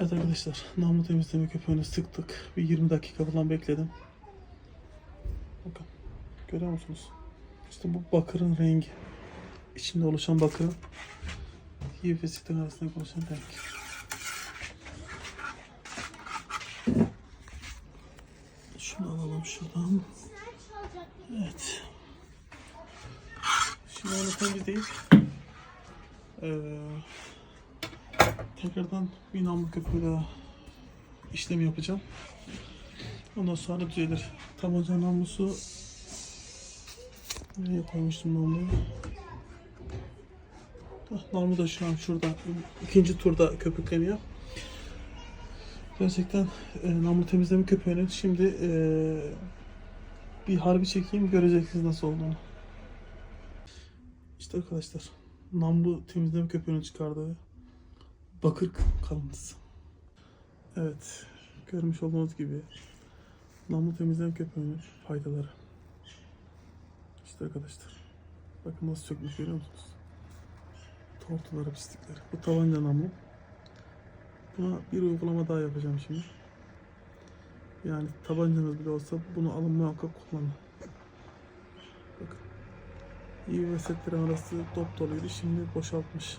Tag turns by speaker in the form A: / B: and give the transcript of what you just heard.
A: Evet arkadaşlar, namlu temizleme köpüğünü sıktık. Bir 20 dakika falan bekledim. Bakın, görüyor musunuz? İşte bu bakırın rengi. İçinde oluşan bakırın HIV ve sitin arasında oluşan renk. Şunu alalım şuradan. Evet. Şimdi onu temizleyip eee tekrardan bir namlu köpüğü daha işlem yapacağım. Ondan sonra düzelir. Tabanca namlusu nereye koymuştum namluyu? Namlu da şu an şurada. ikinci turda köpükleniyor. Gerçekten e, namlu temizleme köpüğünün şimdi e, bir harbi çekeyim göreceksiniz nasıl olduğunu. İşte arkadaşlar namlu temizleme köpüğünün çıkardığı bakır kalıntısı. Evet, görmüş olduğunuz gibi namlu temizleme köpüğünün faydaları. İşte arkadaşlar, bakın nasıl çökmüş görüyor musunuz? Tortuları, pislikleri. Bu tabanca namlu. Buna bir uygulama daha yapacağım şimdi. Yani tabancanız bile olsa bunu alın muhakkak kullanın. Bakın. İyi ve setlerin arası dop doluydu. Şimdi boşaltmış.